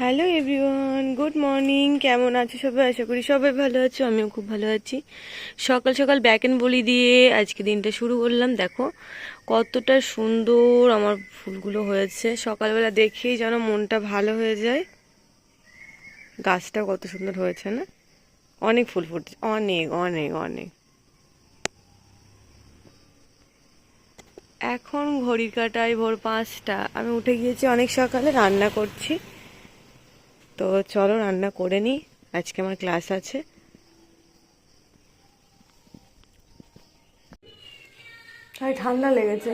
Hello everyone good morning কেমন আছো সবাই? আশা করি সবাই ভালো আছো, আমিও খুব ভালো আছি। সকাল সকাল ব্যাক এন্ড বলি দিয়ে আজকে দিনটা শুরু করলাম। দেখো, কতটা সুন্দর আমার ফুলগুলো হয়েছে। সকালবেলা দেখেই যেন মনটা ভালো হয়ে যায়। গাছটা কত সুন্দর হয়েছে, না? অনেক ফুল ফুটছে। অনেক অনেক অনেক। এখন ঘড়ির কাটায় ভোর পাঁচটা। আমি উঠে গিয়েছি, অনেক সকালে রান্না করছি। তো চলো রান্না করে নিই আজকে আমার ক্লাস আছে তাই ঠান্ডা লেগেছে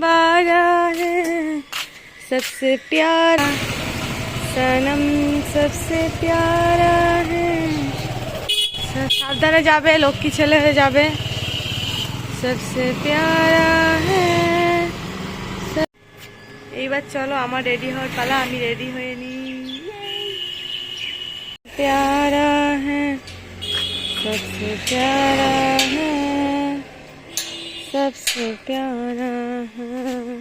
बारा है सबसे प्यारा सनम सबसे प्यारा है সাবধানে যাবে লক্ষ্মী ছেলে হয়ে যাবে সবসে প্যারা হ্যাঁ সব- এইবার চলো, আমার রেডি হওয়ার পালা, আমি রেডি হয়ে নি। প্যারা হ্যাঁ প্যারা হ্যাঁ সবসে প্যারা হ্যাঁ।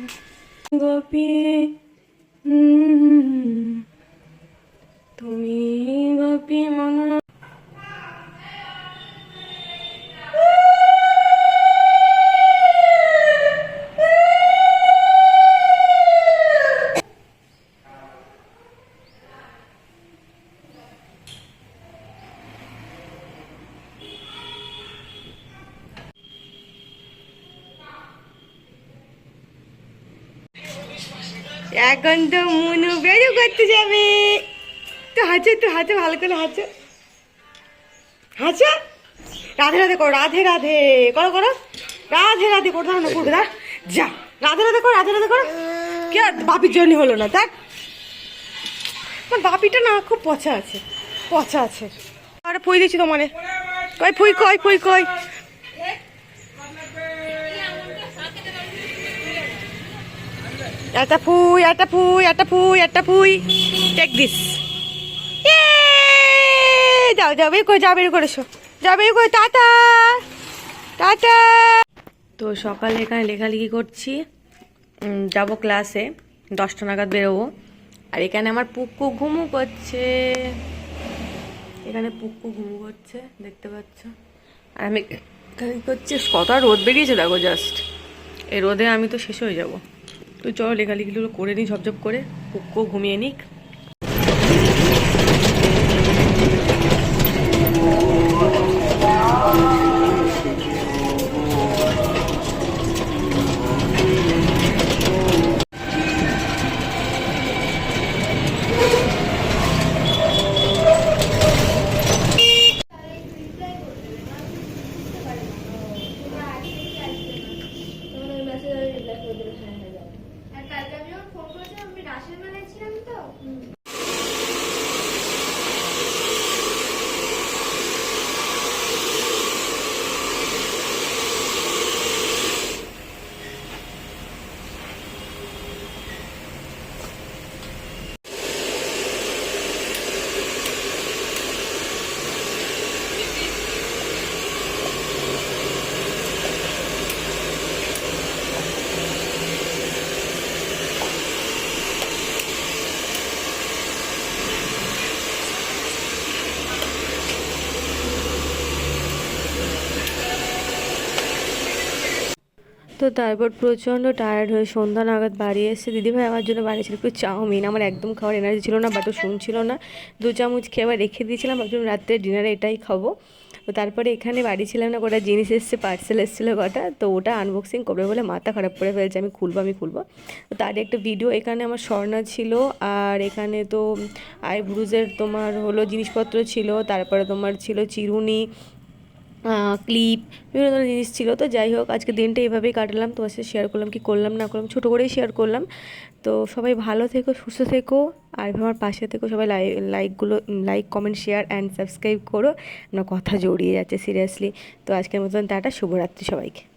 গোপী এখন তো মনু বেরু করতে যাবে। তো হাঁচো তো হাঁচো, ভালো করে হাঁচো। হাঁচো। রাধে রাধে করো, রাধে রাধে করো করো। রাধে রাধে করো না, করবে না যা, রাধে রাধে করো, রাধে রাধে করো। কে বাপির জন্য হলো না, দেখ। আমার বাপিটা না, খুব পচা আছে পচা আছে। আরে ফুই দিচ্ছি তোমারে। কই, ফুই কই ফুই, কই? একটা ফুই একটা ফুই একটা ফুই একটা ফুই। টেক দিস যাও যাও, বের করে, যাও, বের করে এসো। যাও, বের করে, টাটা। টাটা। তো সকালে এখানে লেখালেখি করছি। যাব ক্লাসে দশটা নাগাদ বেরোবো। আর এখানে আমার পুক্কু ঘুমু করছে। এখানে পুক্কু ঘুমু করছে, দেখতে পাচ্ছ। আর আমি এখানে করছি? কত রোদ বেরিয়েছে, দেখো জাস্ট এই রোদে আমি তো শেষ হয়ে যাব। তো চলো লেখালেখিগুলো করে নিই ঝপঝপ করে। কুকো ঘুমিয়ে নিক। আর ছিলাম তো তারপর প্রচণ্ড টায়ার্ড হয়ে সন্ধ্যা নাগাদ বাড়ি এসে দিদিভাই আমার জন্য বানিয়েছিল একটু চাউমিন। আমার একদম খাওয়ার এনার্জি ছিল না বাট ও শুনছিল না। দু চামচ খেয়ে আবার রেখে দিয়েছিলাম, ভাবছিলাম রাত্রে ডিনারে এটাই খাব। তো তারপরে এখানে বাড়ি ছিলাম না কটা জিনিস এসছে পার্সেল এসেছিল কটা তো ওটা আনবক্সিং করবে বলে মাথা খারাপ করে ফেলছে, আমি খুলবো আমি খুলবো। তো তার একটা ভিডিও এখানে আমার স্বর্ণা ছিল, আর এখানে তো আইব্রুজের তোমার হলো জিনিসপত্র ছিল, তারপরে তোমার ছিল চিরুনি ক্লিপ বিভিন্ন ধরনের জিনিস ছিল। তো যাই হোক, আজকে দিনটা এভাবেই কাটালাম। তোমার সাথে শেয়ার করলাম কি করলাম, না করলাম, ছোটো করেই শেয়ার করলাম। তো সবাই ভালো থেকো, সুস্থ থেকো। আর আমার পাশে থেকো সবাই like লাইকগুলো like comment share and subscribe করো। না কথা জড়িয়ে যাচ্ছে সিরিয়াসলি তো আজকের মতন টাটা, শুভরাত্রি সবাইকে।